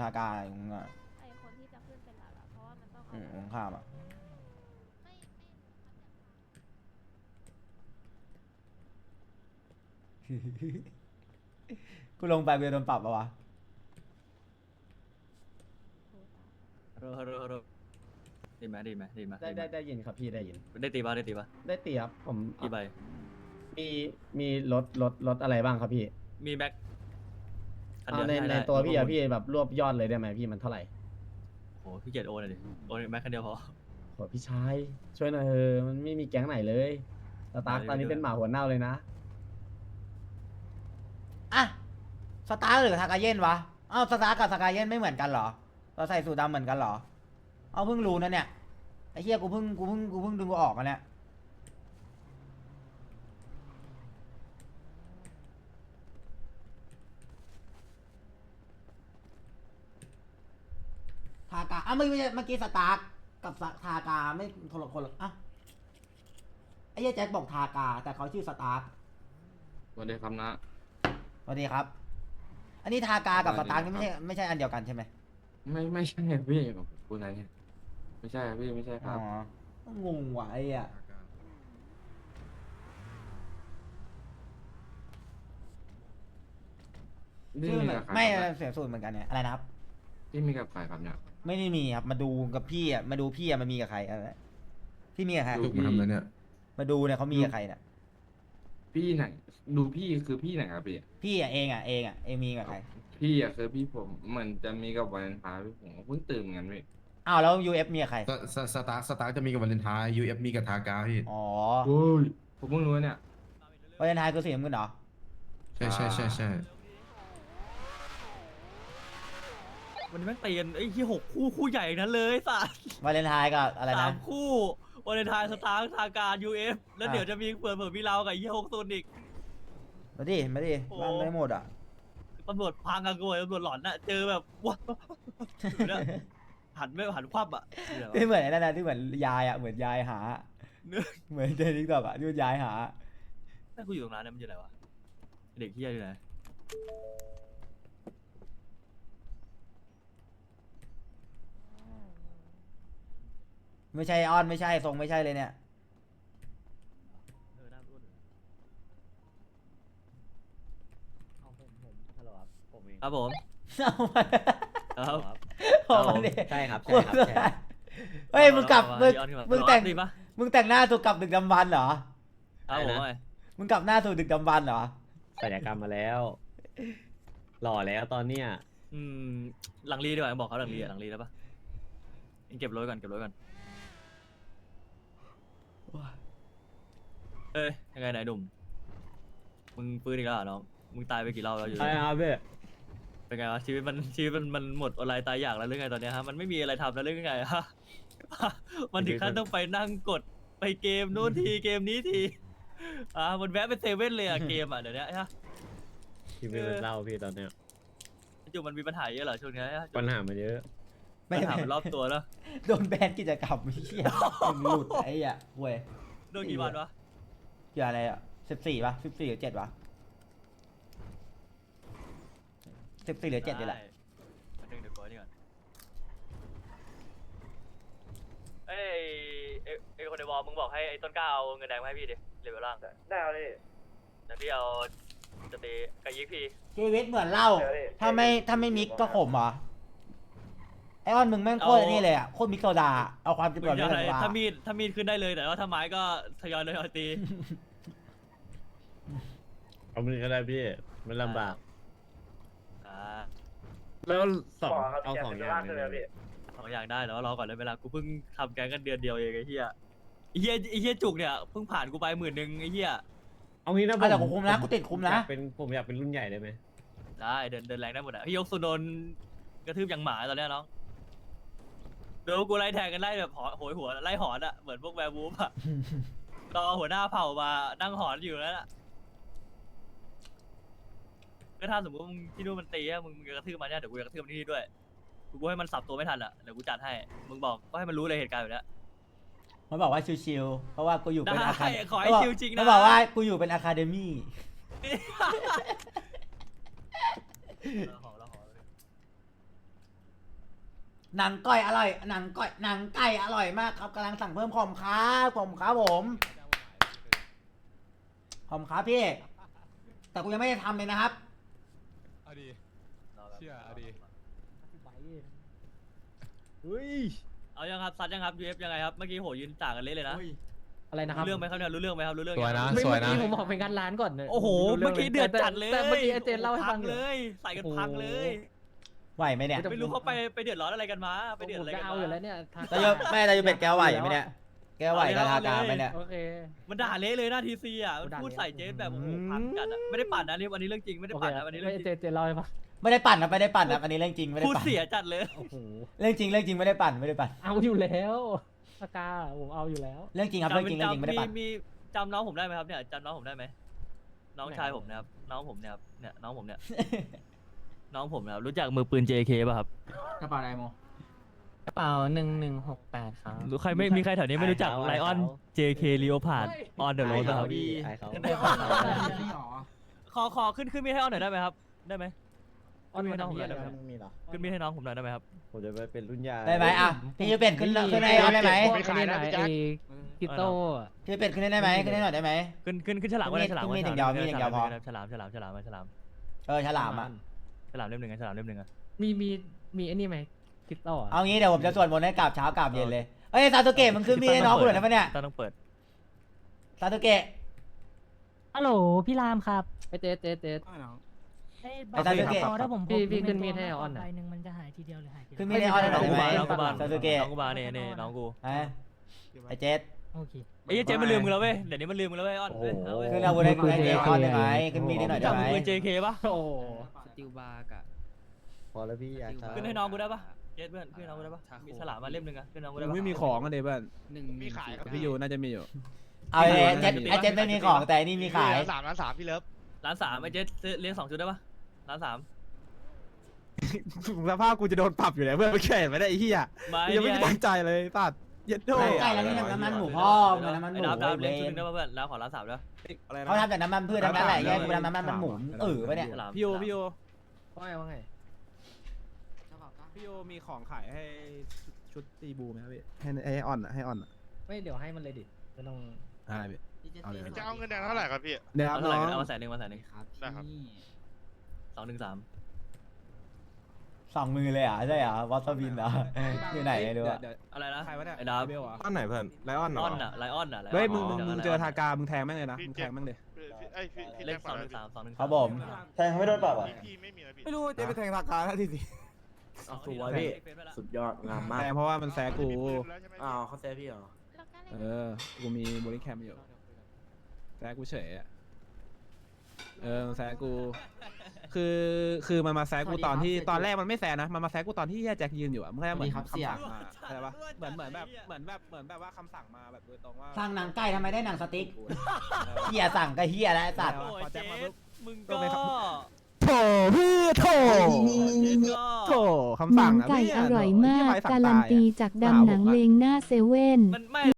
ทากาอะไรของมึงอะไอคนที่จะขึ้นเป็นหลักอะเพราะว่ามันต้องอืเอามของข้ามอะ ไม่ไม่กูลงไปกูจะโดนปรับปะวะ โทรศัพท์โรโรโรดีไหมดีไหมดีไหมได้ได้ได้ยินครับพี่ได้ยิน ได้ตีป่ะได้ตีป่ะได้เตีครับผมกี่ใบมีมีรถรถรถอะไรบ้างครับพี่มีแม็กคัน เอาเดียวในให้ในได้ตัวพี่อะรบกนพี่แบบรวบยอดเลยได้ไหมพี่มันเท่าไหร่โอ้พี่เกียรติโอนเลยดิโอนแม็กคันเดียวพอโหพี่ชายช่วยหน่อยเถอะมันไม่มีแก๊งไหนเลยสตาร์คได้ตอนนี้ได้เป็นหมาหัวเน่าเลยนะ อะสตาร์หรือทากาเย็นวะอ้าวสตาร์กับทากาเย็นไม่เหมือนกันเหรอ เราใส่สูทดำเหมือนกันเหรอ เอาเพิ่งรู้นะเนี่ยไอ้เหี้ยกูเพิ่งกูเพิ่งกูเพิ่งดึงกูออกมาเนี่ยทากาอะไม่ไม่ใช่เมื่อกี้สตาร์กับสทากาไม่คนละคนละอะไอ้เหี้ยแจ็คบอกทากา แต่เขาชื่อสตาร์สวัสดีครับนะ สวัสดีครับ อันนี้ทากากับสตาร์นี่ไม่ใช่ไม่ใช่อันเดียวกันใช่ไหมไม่ไม่ใช่พี่คุณอะไรเนี่ยไม่ใช่ครับพี่ไม่ใช่คอ๋รับ องงว่ะไอ้อะชื่อเหมือนกับใครไม่ครับเสียงสูตรเหมือนกันเนี่ยอะไรนะครับ พี่มีกับใครครับเนี่ย ไม่ได้มีครับมาดูกับพี่อะมาดูพี่อะมันมีกับใครอะไรพี่มีกับใคร ดูถูกมาทำอะไรเนี่ย มาดูเนี่ยเขามีกับใครเนี่ยพี่ไหนดูพี่คือพี่ไหนครับพี่ พี่อะเองอะเองอะเองมีกับใครพี่อะคือพี่ผมเหมือนจะมีกับวาเลนไทน์พี่ผมเพิ่งตื่นเหมือนกันพี่อ้าวแล้ว UF มีกับใครสสสตาร์คสตาร์คจะมีกับวาเลนไทน์ยูเอฟมีกับทากาพี่อ๋อโอ้ยผมเพิ่งรู้เนี่ย วาเลนไทน์คือสีน้ำเงินเหรอใช่ใช่ใช่ใช่ วันนี้แม่งตีกันไอ้ที่หกคู่คู่ใหญ่นั้นเลยสัสวาเลนไทน์กับอะไรสานะ มคู่วาเลนไทน์สตาร์ทางการยูเอฟแล้วอะ เดี๋ยวจะมีเปิดเผยมีเรากับไอ้ยี่หกโซนอีก มาดิมาดิโอ้ บ้านไม่หมดอะ ตำรวจพังกันกวยตำรวจหลอนน่ะเจอแบบว้าวเนี่ยหันไม่หันคว่ำอะเดี๋ยวที่เหมือนไอ้นั่นนะที่เหมือนยายอะเหมือนยายหา เนื้อเหมือนในทิกตอกอะที่มันยายหา แม่งกูอยู่ตรงนั้นเนี่ยมันอยู่ไหนวะเด็กเฮียอยู่ไหน ไม่ใช่อ้อนไม่ใช่ทรงไม่ใช่เลยเนี่ย เออหน้ารุ่นผมผมฮัลโหลครับผมเองครับผม เอามาครับ เอามาดิใช่ครับพูดเฮ้ยมึงกลับมึงมึงแต่งดีปะมึงแต่งหน้าถูกกลับดึกดำบรรพ์เหรอครับผมไงมึงกลับหน้าถูกดึกดำบรรพ์เหรอ ศัลยกรรมมาแล้ว หล่อแล้วตอนเนี้ย อืมหลังรีดีกว่าบอกเขาหลังรีอะหลังรีได้ปะเองเก็บรถก่อนเก็บรถก่อน เอ้ยยังไงไหนหนุ่ม มึงฟื้นอีกแล้วเหรอน้อง มึงตายไปกี่รอบแล้วอยู่ใช่ครับพี่เป็นไงวะชีวิตมันชีวิตมันมันหมดอะไรตายอยากแล้วหรือไงตอนเนี้ยฮะ มันไม่มีอะไรทำแล้วหรือไงฮะ มันถึงขั้นต้องไปนั่งกดไปเกมนู้นทีเกมนี้ที อ่ามันแวะไปเซเว่นเลยอะเกมอะเดี๋ยวนี้ฮะ ชีวิตมันเศร้าพี่ตอนเนี้ย จู่มันมีปัญหาเยอะเหรอช่วงนี้ฮะปัญหามันเยอะ ไม่ปัญหามันรอบตัวแล้วโดนแบนกิจกรรมไม่เชี่ยมึงหลุดไอ้อะเว้ยโดนกี่วันวะเกี่ยวอะไรอะสิบสี่ป่ะสิบสี่หรือเจ็ดวะสิบสี่หรือเจ็ดนี่แหละได้มาดึงเดี๋ยวก่อนนี่ก่อนเอ้ยเอ้ยเอ้ยคนในวอลมึงบอกให้ไอ้ต้นกล้าเอาเงินแดงมาให้พี่ดิเหลือล่างได้เอาดิเดี๋ยวพี่เอาจะตีกับยิกพี่ชีวิตเหมือนเหล้าถ้าไม่ถ้าไม่มิกก็ขมเหรอ ไอออนมึงแม่งโคตรเอานี่เลยอะโคตรมิกโซดาเอาความเจ็บปมึวดงเรื่จะองอะไรโซดาถ้ามีดถ้ามีดขึ้นได้เลยแต่ว่าถ้าไม้ก็ทยอยเลยเอาตี เอามือก็ได้พี่มันลำบาก อ่าแล้วสองเอาสองอย่างเลยพี่สองอย่างได้แต่ว่ารอก่อนเลยเวลากูเพิ่งทำแกงกันเดือนเดียวเองไอ้เหี้ยไอ้เหี้ยไอ้เหี้ยจุกเนี่ยเพิ่งผ่านกูไปหมื่นหนึ่งไอ้เหี้ยเอางี้นะเอาแต่กูคุมนะกูติดคุมนะอยากเป็นผมอยากเป็นรุ่นใหญ่ได้ไหมได้เดินเดินแรงได้หมดอะพี่ยกสุนนท์กระทืบอย่างหมาตอนเนี้ยน้องเดี๋ยวกูไล่แทงกันไล่แบบหอโหยหัวไล่หอนอะเหมือนพวกแวร์วูฟอะรอหัวหน้าเผ่ามานั่งหอนอยู่แล้วน่ะก็ถ้าสมมติมึงที่นู่นมันตีอะมึงมึงจะกระทืบมันเนี่ยเดี๋ยวกูจะกระทืบมันที่นี่ด้วยกูกูให้มันสับตัวไม่ทันอะเดี๋ยวกูจัดให้มึงบอกก็ให้มันรู้เลยเหตุการณ์แบบเนี้ยมันบอกว่าชิวๆเพราะว่ากูอยู่เป็นได้อาคาขอให้ชิวจริงนะ มันบอกว่ากูอยู่เป็นอะคาเดมี่เราขอเราขอ หนังก้อยอร่อย หนังก้อยหนังไก่อร่อยมากครับกำลังสั่งเพิ่มขอมครับขอมครับผมขอมครับพี่ แต่กูยังไม่ได้ทำเลยนะครับเอาดี เชื่อเอาดี เฮ้ย เอายังครับซัดยังครับยูเอฟยังไงครับเมื่อกี้โหยืนต่างกันเละเลยนะอะไรนะครับรู้เรื่องไหมครับเนี่ยรู้เรื่องไหมครับรู้เรื่องสวยยังนะไม่สวยเมื่อนะกี้ผมบอกเป็นการร้านก่อนโอ้โหรู้รื่เมื่อกี้เดือดแต่จัดเลยแต่เมื่อกี้ไอเจนเล่าให้ฟังพัอยู่เลย ใส่กันพังเลย ไหวไหมเนี่ยไม่รู้เขาไปไปเดือดร้อนอะไรกันมา ไปเดือดผมอะไรก็กันเอามาอยู่แล้วเนี่ยทาแต่ยูแม่แต่ยูเป็ดแก้วไหวไหมเนี่ยแก้วไหวกับทากาไหมเนี่ยโอเค มันด่าเละเลยหน้าทีซีอะมันด่าพูดเละใส่เจสแบบโอ้โหอืมพังจัดอะไม่ได้ปั่นนะนี่วันนี้เรื่องจริงไม่ได้โอเคปั่นนะวันนี้เรื่องจเจริงนเจนเล่าให้ฟังไม่ได้ปั่นนะไม่ได้ปั่นนะอันนี้เรื่องจริงไม่ได้พูดปั่นเสียจัดเลยโอ้โหเรื่องจริงเรื่องจริงไม่ได้ปั่นไม่ได้ปั่นเอาอยู่แล้วสกาผมเอาอยู่แล้ว เรื่องจริงครับเรื่องจริงเรื่องจริงไม่ได้มีปั่นมีจำน้องผมได้ไหมครับเนี่ยจำน้องผมได้ไหมน้องชายผมนะครับน้องผมเนี่ยครับเนี่ยน้องผมเนี่ย น้องผมนะครับรู้จักมือปืน JK ป่ะครับกระเป๋าไดโมกระเป๋าหนึ่งหนึ่งหกแปดครับรู้ใครไม่มีใครแถวนี้ไม่รู้จักไลออน JK Leopard on the road ครับไอเขานี่หรอขอขอขึ้นขึ้นมีดให้ออนหน่อยได้ไหมครับ ได้ไหมออนมาน้องผมทำเหี้ยได้ไหมครับมีเหรอขึ้นมีดให้น้องผมหน่อยได้ไหมครับผมจะไปเป็นรุ่นใหญ่ได้ไหมอะพี่ยูเป็ดขึ้นขึ้นให้เอาได้ไหมไม่ขายนะไอ้กิโต้อะพี่ยูเป็ดขึ้นให้ได้ไหมขึ้นให้หน่อยได้ไหมขึ้นขึ้นขึ้นฉลามก็ได้ฉลามขึ้นมีดก็อย่างได้เดียวมีดอย่างเดียวพอฉลามฉลามฉลามฉลามเออฉลามอะ ฉลามเล่มหนึ่งอะฉลามเล่มหนึ่งอะมีมีมีไอ้นี่ไหมกิโต้อะเอางี้เดี๋ยวผมจะสวดมนต์ให้กราบเช้ากราบเย็นเลย เอ้ยซาโตเกะมึงขึ้นมีดให้น้องกูหน่อยได้ปะเนี่ย ต้องเปิด ซาโตเกะ ฮัลโหลพี่รามครับไอเจเจเจ ไอ้ไอ้ซาสึเกะพอถ้าผมพี่ผมพี่ขึ้นเป็มีดให้ตัวออนหน่อย ใบหนึ่งมันจะหายทีเดียวหรือหายทีขึ้นเดียวมีดให้ออนหน่อยน้องได้กูไหมบาน้องกูบาซาโตเกะน้องกูบาเนี่ยเนี่ยน้องกูฮะไอ้เจส โอเค ไอ้เหี้ยเจ๊มันลืมมึงแล้วเว้ยเดี๋ยวนี้มันลืมมึงแล้วเว้ยออนเว้ยเอาเว้ยขึ้นอาวุธให้ให้เจสออนได้ไหมขึ้นมีดให้หน่อยจัได้บไหมมือ JK ป่ะโอ้โหส ติลบาร์กะพอแล้วพี่อยากครับขึ้นให้น้องกูได้ป่ะเจสเพื่อนขึ้นให้น้องกูได้ป่ะมีฉลามมาเล่มหนึ่งอะขึ้นน้องกูได้ป่ะไม่มีของอะเดเบิ้ลหนึ่งมีขายครับ พี่ยูน่าจะมีอยู่ เอาไอ้เจสไอ้เจสไม่มีของแต่อันนี่มีขาย สามล้านสามพี่เลิฟร้านสามไอ้เจสซื้อเลี้ยงสองชุดได้ป่ะร้านสามสภาพกูจะโดนปรับอยู่แล้วเพื่อนไม่แข่ไม่ได้ไอ้เหี้ยไม่ยังไม่เนี่มียตั้งใจเลยตัด เย็ดโดใกล้แล้วนี่น้ำมันหมูพ่อมึงน้ำมันหไอ้มูดับดับเวเลี้ยงชุดหยนึงได้ป่ะเพื่อนแล้วขอร้านสามด้วยอะไรนะเขาทำจากน้ำมันพืชทั้งนั้นแหละแยกกูทำน้ำมันมันหมุนเออปะเนี่ยฉลามพี่ยูพี่ยูว่าไงว่าไงกระเป๋าก้าพี่ยูมีของขายให้ชุดตีบูไหมครับพี่ให้ให้ออนอะให้ออนอะไม่เดี๋ยวให้มันเลยดิไม่ต้องอ่าพี่เอาเลยจะเอาเงินแดงเท่าไหร่ครับพี่เดี๋ยวคเอารับเท่าไหน้ร่องเอามาแสนหนึ่งมาแสนหนึ่งครับได้ครับพี่สองหนึ่งสาม สองมือเลยเหรอะใช่เหรอวอตบินเหรออยู่ไหนไม่รู้อะเดี๋ยวอะไรนะ ใครวะเนี่ยไอ้ดับเบลเหรออันไหนเพื่อนไลออนเหรอออนน่ะไลออนน่ะไลออนเฮ้ยมึงอ๋อมึงไลเจอทากา มึงแทงแม่งเลยนะพี่มึงเจ็แทบงแม่งเลยพี่ไอ้ยพี่พี่เลแจ็ขคสองก่อนหนึ่งนะสามสองหนึ่งครับผม แทงเขาไม่โดนปรับอะ พี่พี่ไม่มีนะพี่ไม่รู้จะไปแทงทากาแล้วทีสิสวยพี่ สุดยอด งามมาก แทงเพราะว่ามันแซะกู พี่มีปืนแล้วใช่ไหมพี่อ้าวเขาแซ่พี่เหรอแล้วก็เอเล่นอกูมีบริแคมอยู่ แซะกูเฉยอะเออมันแซะกู คือคือมันมาแซะกูตอนที่ตอนแรกมันไม่แซะนะ มันมาแซะกูตอนที่แจ็คยืนอยู่อะมันแค่เหมือนคำสั่งมาเข้าใจปะเหมือนเหมือนแบบเหมือนแบบเหมือนแบบว่าคำสั่งมาแบบโดยตรงว่าสั่งหนังไก่ทำไมได้หนังสติ๊กเฮียสั่งก็เฮียแล้วไอ้สัตว์ โอ้ยพอเจแจ็คมาสปุ๊บมึงก็ก็ไปครับโถพี่โถเจสก็โถคำสั่งอะไก่เนี่ยอร่อยโถมากที่ไปสั่งการันตายตีอะจากมาหาดำหนังผมอะเลงหน้าเซเว่น มันไม่